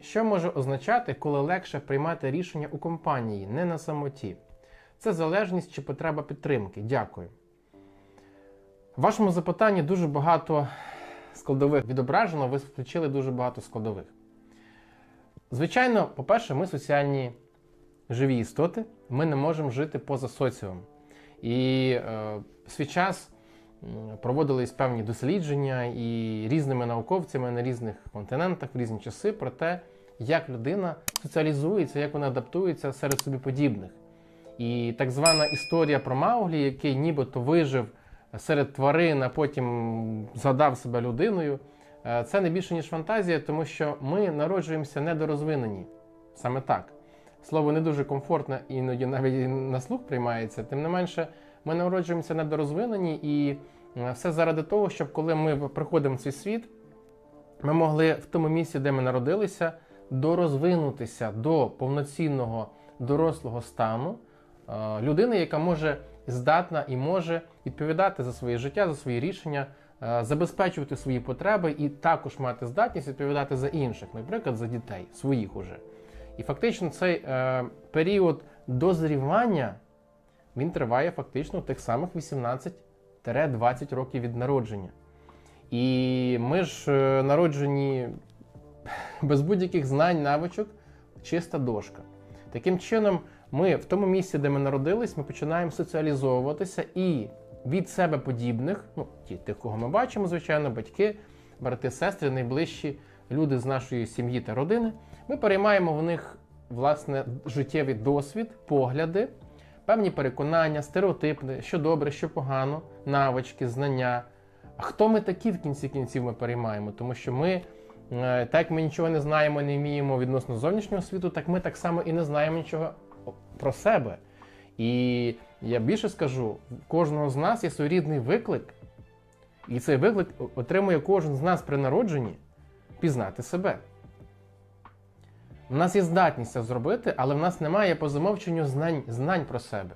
Що може означати, коли легше приймати рішення у компанії, не на самоті? Це залежність чи потреба підтримки. Дякую. В вашому запитанні дуже багато складових відображено, ви включили дуже багато складових. Звичайно, по-перше, ми соціальні живі істоти, ми не можемо жити поза соціумом. І е, свій час проводились певні дослідження і різними науковцями на різних континентах в різні часи про те, як людина соціалізується, як вона адаптується серед собі подібних. І так звана історія про Мауглі, який нібито вижив серед тварин, а потім згадав себе людиною. е, Це не більше ніж фантазія, тому що ми народжуємося недорозвинені. Саме так. Слово не дуже комфортне, іноді навіть на слух приймається. Тим не менше, ми народжуємося недорозвинені, і е, все заради того, щоб коли ми приходимо в цей світ, ми могли в тому місці, де ми народилися, дорозвинутися до повноцінного дорослого стану е, людини, яка може здатна і може відповідати за своє життя, за свої рішення, е, забезпечувати свої потреби і також мати здатність відповідати за інших, наприклад, за дітей, своїх уже. І фактично цей е, період дозрівання він триває фактично тих самих 18-20 років від народження. І ми ж е, народжені без будь-яких знань, навичок, чиста дошка. Таким чином, ми в тому місці, де ми народились, ми починаємо соціалізовуватися і від себе подібних, ну, ті, тих, кого ми бачимо, звичайно, батьки, брати, сестри, найближчі люди з нашої сім'ї та родини, ми переймаємо в них власне життєвий досвід, погляди, певні переконання, стереотипи, що добре, що погано, навички, знання. А хто ми такі в кінці кінців ми переймаємо? Тому що ми, е, так як ми нічого не знаємо, не вміємо відносно зовнішнього світу, так ми так само і не знаємо нічого про себе. І я більше скажу, кожного з нас є своєрідний виклик, і цей виклик отримує кожен з нас при народженні пізнати себе. У нас є здатність це зробити, але в нас немає по замовченню знань, знань про себе.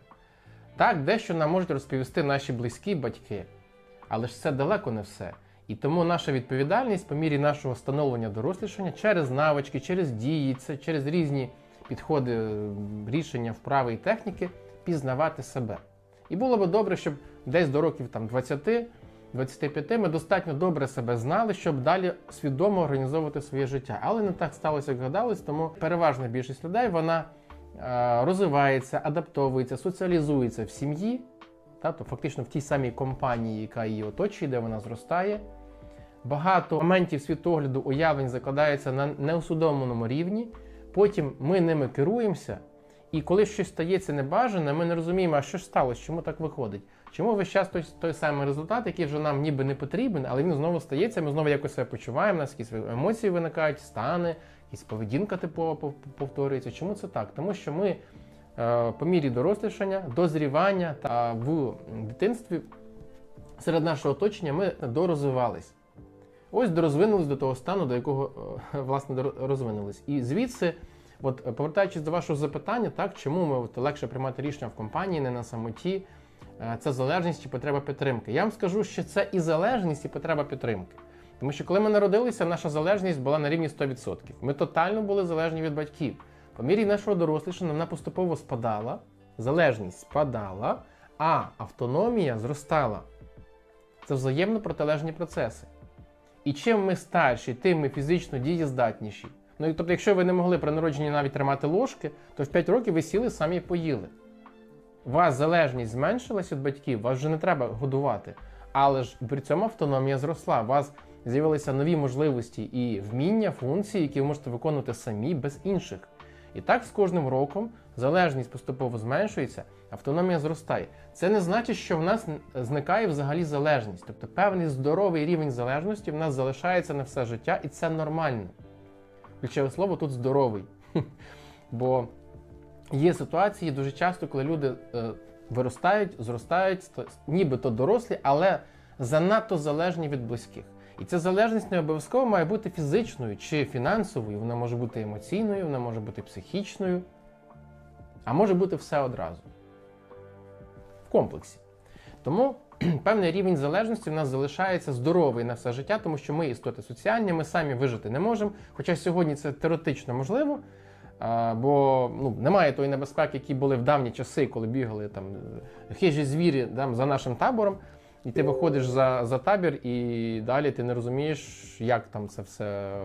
Так, дещо нам можуть розповісти наші близькі батьки, але ж це далеко не все. І тому наша відповідальність по мірі нашого становлення дорослішання через навички, через дії, це через різні підходи, е, рішення, вправи і техніки пізнавати себе. І було би добре, щоб десь до років там 20-25 ми достатньо добре себе знали, щоб далі свідомо організовувати своє життя. Але не так сталося, як гадалось, тому переважна більшість людей вона е, розвивається, адаптовується, соціалізується в сім'ї, то фактично в тій самій компанії, яка її оточує, де вона зростає. Багато моментів світогляду уявлень закладається на неусвідомленому рівні. Потім ми ними керуємося, і коли щось стається небажане, ми не розуміємо, а що ж сталося, чому так виходить. Чому весь час той, той самий результат, який вже нам ніби не потрібен, але він знову стається, ми знову якось себе почуваємо, у нас якісь емоції виникають, стани, якась поведінка типова повторюється. Чому це так? Тому що ми е, по мірі дорослішання, дозрівання та в дитинстві серед нашого оточення ми дорозвивались. Ось дорозвинулись до того стану, до якого е, власне розвинулись. І звідси, от повертаючись до вашого запитання, так чому ми от, легше приймати рішення в компанії, не на самоті, це залежність чи потреба підтримки. Я вам скажу, що це і залежність, і потреба підтримки. Тому що коли ми народилися, наша залежність була на рівні 100%. Ми тотально були залежні від батьків. По мірі нашого дорослішання вона поступово спадала, залежність спадала, а автономія зростала. Це взаємно протилежні процеси. І чим ми старші, тим ми фізично дієздатніші. Ну і тобто, якщо ви не могли при народженні навіть тримати ложки, то в 5 років ви сіли самі і поїли. У вас залежність зменшилась від батьків, вас вже не треба годувати. Але ж при цьому автономія зросла. У вас з'явилися нові можливості і вміння, функції, які ви можете виконувати самі без інших. І так з кожним роком залежність поступово зменшується, автономія зростає. Це не значить, що в нас зникає взагалі залежність. Тобто певний здоровий рівень залежності в нас залишається на все життя, і це нормально. Ключове слово тут здоровий. Бо є ситуації дуже часто, коли люди е, виростають, зростають, ст- нібито дорослі, але занадто залежні від близьких. І ця залежність не обов'язково має бути фізичною чи фінансовою, вона може бути емоційною, вона може бути психічною, а може бути все одразу. В комплексі. Тому певний рівень залежності в нас залишається здоровий на все життя, тому що ми істоти соціальні, ми самі вижити не можемо. Хоча сьогодні це теоретично можливо, бо ну, немає тої небезпеки, які були в давні часи, коли бігали там хижі звірі там, за нашим табором. І ти виходиш за, за табір, і далі ти не розумієш, як там це все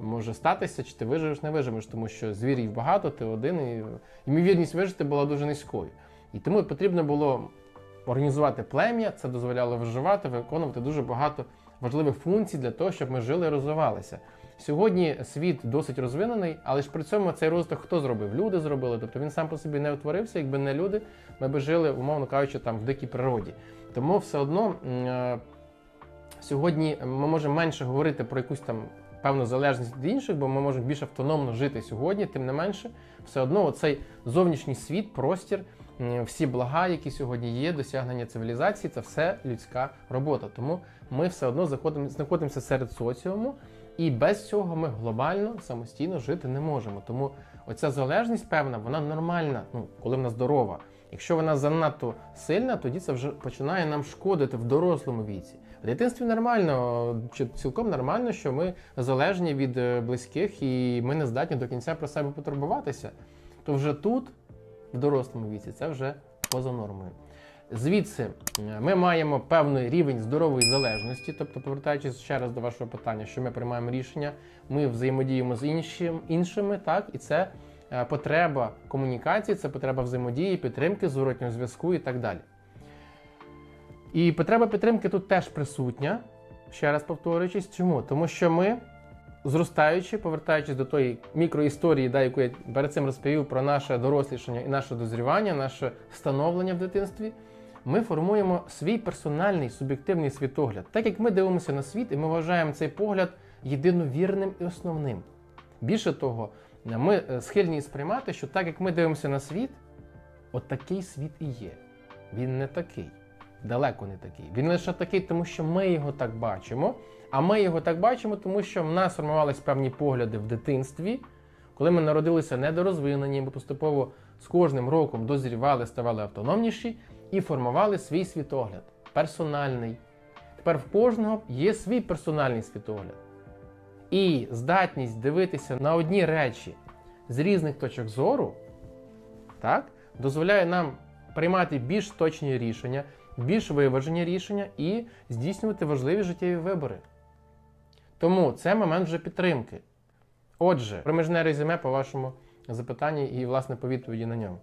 може статися, чи ти виживеш, не виживеш, тому що звірів багато, ти один, і ймовірність вижити була дуже низькою. І тому потрібно було організувати плем'я, це дозволяло виживати, виконувати дуже багато важливих функцій для того, щоб ми жили і розвивалися. Сьогодні світ досить розвинений, але ж при цьому цей розвиток хто зробив? Люди зробили. Тобто він сам по собі не утворився, якби не люди, ми би жили, умовно кажучи, там в дикій природі. Тому все одно е, сьогодні ми можемо менше говорити про якусь там певну залежність від інших, бо ми можемо більш автономно жити сьогодні, тим не менше, все одно оцей зовнішній світ, простір, всі блага, які сьогодні є, досягнення цивілізації, це все людська робота. Тому ми все одно знаходимося серед соціуму, і без цього ми глобально самостійно жити не можемо. Тому оця залежність певна, вона нормальна, ну коли вона здорова. Якщо вона занадто сильна, тоді це вже починає нам шкодити в дорослому віці. В дитинстві нормально, чи цілком нормально, що ми залежні від е, близьких і ми не здатні до кінця про себе потурбуватися. То вже тут, в дорослому віці, це вже поза нормою. Звідси е, ми маємо певний рівень здорової залежності, тобто, повертаючись ще раз до вашого питання, що ми приймаємо рішення, ми взаємодіємо з іншим, іншими, так, і це е, потреба комунікації, це потреба взаємодії, підтримки, зворотнього зв'язку і так далі. І потреба підтримки тут теж присутня, ще раз повторюючись, чому? Тому що ми, зростаючи, повертаючись до тої мікроісторії, да, яку я перед цим розповів про наше дорослішання і наше дозрівання, наше становлення в дитинстві, ми формуємо свій персональний суб'єктивний світогляд. Так як ми дивимося на світ, і ми вважаємо цей погляд єдиновірним і основним. Більше того, ми е, схильні сприймати, що так як ми дивимося на світ, от такий світ і є. Він не такий, далеко не такий. Він лише такий, тому що ми його так бачимо. А ми його так бачимо, тому що в нас формувалися певні погляди в дитинстві, коли ми народилися недорозвинені, ми поступово з кожним роком дозрівали, ставали автономніші і формували свій світогляд персональний. Тепер в кожного є свій персональний світогляд. І здатність дивитися на одні речі з різних точок зору, так, дозволяє нам приймати більш точні рішення, більш виважені рішення і здійснювати важливі життєві вибори. Тому це момент вже підтримки. Отже, проміжне резюме по вашому запитанні і, власне, по відповіді на ньому.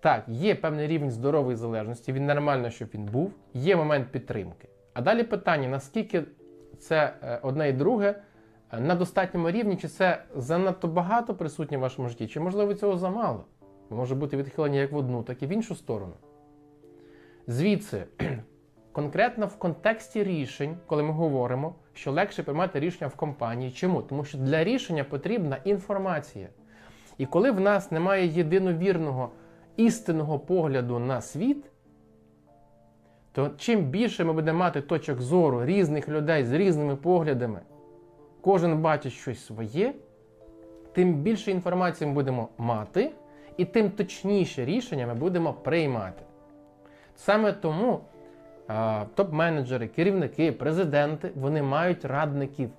Так, є певний рівень здорової залежності, він нормально, щоб він був, є момент підтримки. А далі питання: наскільки це е, одне і друге е, на достатньому рівні, чи це занадто багато присутнє в вашому житті, чи можливо цього замало? Може бути відхилення як в одну, так і в іншу сторону. Звідси, конкретно в контексті рішень, коли ми говоримо, що легше приймати рішення в компанії. Чому? Тому що для рішення потрібна інформація. І коли в нас немає єдиновірного істинного погляду на світ, то чим більше ми будемо мати точок зору різних людей з різними поглядами, кожен бачить щось своє, тим більше інформації ми будемо мати, і тим точніше рішення ми будемо приймати. Саме тому топ-менеджери, керівники, президенти вони мають радників.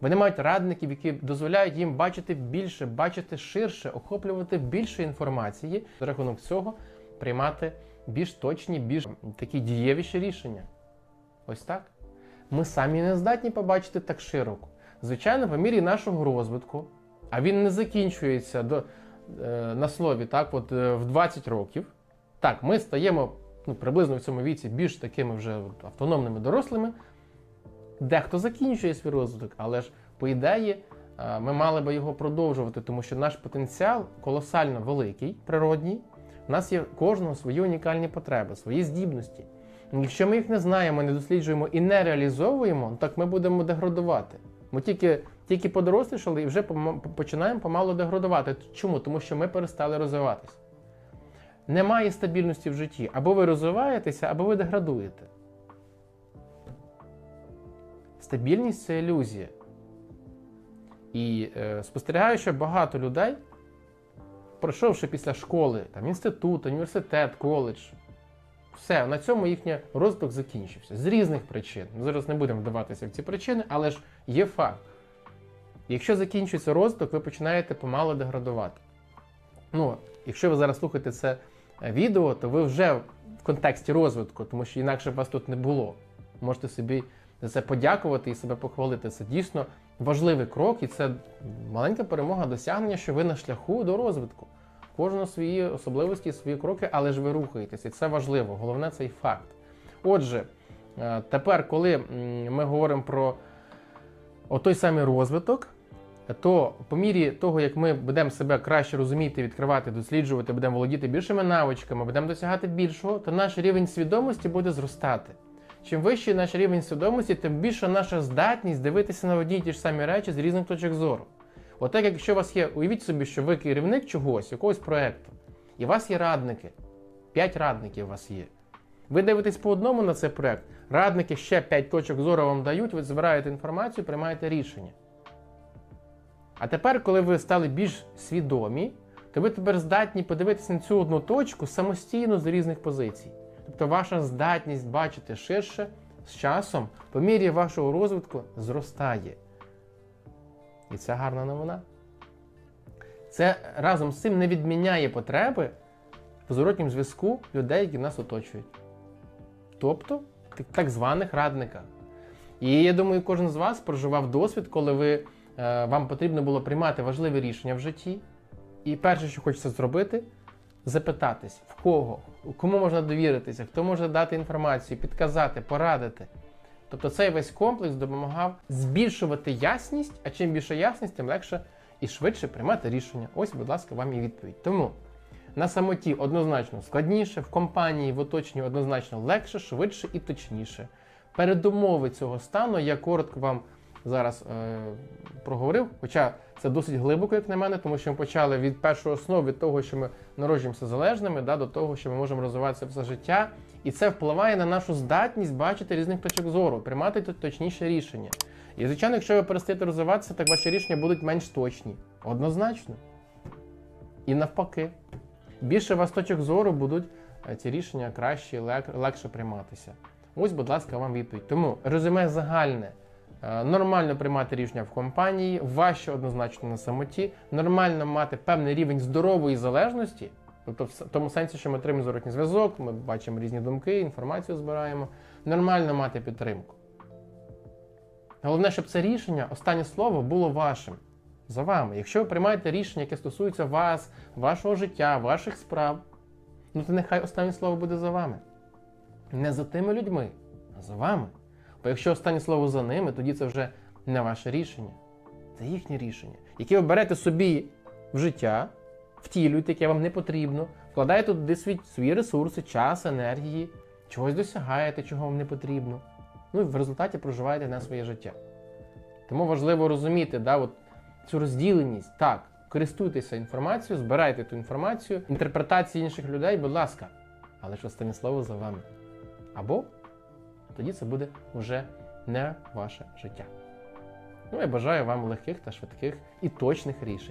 Вони мають радників, які дозволяють їм бачити більше, бачити ширше, охоплювати більше інформації, за рахунок цього приймати більш точні, більш такі дієвіші рішення. Ось так. Ми самі не здатні побачити так широко. Звичайно, по мірі нашого розвитку, а він не закінчується до, на слові, так, от е, в 20 років. Так, ми стаємо ну, приблизно в цьому віці більш такими вже автономними дорослими. Дехто закінчує свій розвиток, але ж по ідеї е, ми мали би його продовжувати, тому що наш потенціал колосально великий, природній. У нас є кожного свої унікальні потреби, свої здібності. Якщо ми їх не знаємо, не досліджуємо і не реалізовуємо, так ми будемо деградувати. Ми тільки тільки подорослішали і вже починаємо помалу деградувати. Чому? Тому що ми перестали розвиватися. Немає стабільності в житті. Або ви розвиваєтеся, або ви деградуєте. Стабільність це ілюзія. І е, спостерігаю, що багато людей, пройшовши після школи, там, інститут, університет, коледж, Все, на цьому їхній розвиток закінчився. З різних причин. Зараз не будемо вдаватися в ці причини, але ж є факт. Якщо закінчується розвиток, ви починаєте помало деградувати. Ну, якщо ви зараз слухаєте це е, відео, то ви вже в контексті розвитку, тому що інакше б вас тут не було. Можете собі за це подякувати і себе похвалити. Це дійсно важливий крок, і це маленька перемога досягнення, що ви на шляху до розвитку. Кожна свої особливості, свої кроки, але ж ви рухаєтеся. І це важливо. Головне цей факт. Отже, е, тепер, коли ми говоримо про той самий розвиток, то по мірі того, як ми будемо себе краще розуміти, відкривати, досліджувати, будемо володіти більшими навичками, будемо досягати більшого, то наш рівень свідомості буде зростати. Чим вищий наш рівень свідомості, тим більша наша здатність дивитися на одні й ті ж самі речі з різних точок зору. Отак, якщо у вас є, уявіть собі, що ви керівник чогось, якогось проєкту, і у вас є радники, 5 радників у вас є. Ви дивитесь по одному на цей проєкт, радники ще 5 точок зору вам дають, ви збираєте інформацію, приймаєте рішення. А тепер, коли ви стали більш свідомі, то ви тепер здатні подивитися на цю одну точку самостійно з різних позицій. Тобто ваша здатність бачити ширше з часом, по мірі вашого розвитку, зростає. І це гарна новина. Це разом з цим не відміняє потреби в зворотнім зв'язку людей, які нас оточують. Тобто так- званих радниках. І я думаю, кожен з вас проживав досвід, коли ви, вам потрібно було приймати важливі рішення в житті. І перше, що хочеться зробити, запитатись, в кого, кому можна довіритися, хто може дати інформацію, підказати, порадити. Тобто цей весь комплекс допомагав збільшувати ясність, а чим більше ясність, тим легше і швидше приймати рішення. Ось, будь ласка, вам і відповідь. Тому на самоті однозначно складніше, в компанії, в оточенні однозначно легше, швидше і точніше. Передумови цього стану я коротко вам зараз е, проговорив, хоча це досить глибоко, як на мене, тому що ми почали від першої основи, від того, що ми народжуємося залежними, да, до того, що ми можемо розвиватися все життя. І це впливає на нашу здатність бачити різних точок зору, приймати точніше рішення. І, звичайно, якщо ви перестаєте розвиватися, так ваші рішення будуть менш точні. Однозначно. І навпаки. Більше у вас точок зору будуть е, ці рішення краще, лег- легше прийматися. Ось, будь ласка, вам відповідь. Тому резюме загальне. Е, Нормально приймати рішення в компанії, важче однозначно на самоті, нормально мати певний рівень здорової залежності, тобто в тому сенсі, що ми отримуємо зворотній зв'язок, ми бачимо різні думки, інформацію збираємо. Нормально мати підтримку. Головне, щоб це рішення, останнє слово було вашим. За вами. Якщо ви приймаєте рішення, яке стосується вас, вашого життя, ваших справ, ну то нехай останнє слово буде за вами. Не за тими людьми, а за вами. Бо якщо останнє слово за ними, тоді це вже не ваше рішення. Це їхнє рішення, яке ви берете собі в життя, втілюєте, яке вам не потрібно, вкладаєте туди свій, свої ресурси, час, енергії, чогось досягаєте, чого вам не потрібно. Ну і в результаті проживаєте не своє життя. Тому важливо розуміти, да, от цю розділеність. Так, користуйтеся інформацією, збирайте ту інформацію, інтерпретації інших людей, будь ласка, але ж останнє слово за вами. Або тоді це буде вже не ваше життя. Ну, я бажаю вам легких та швидких і точних рішень.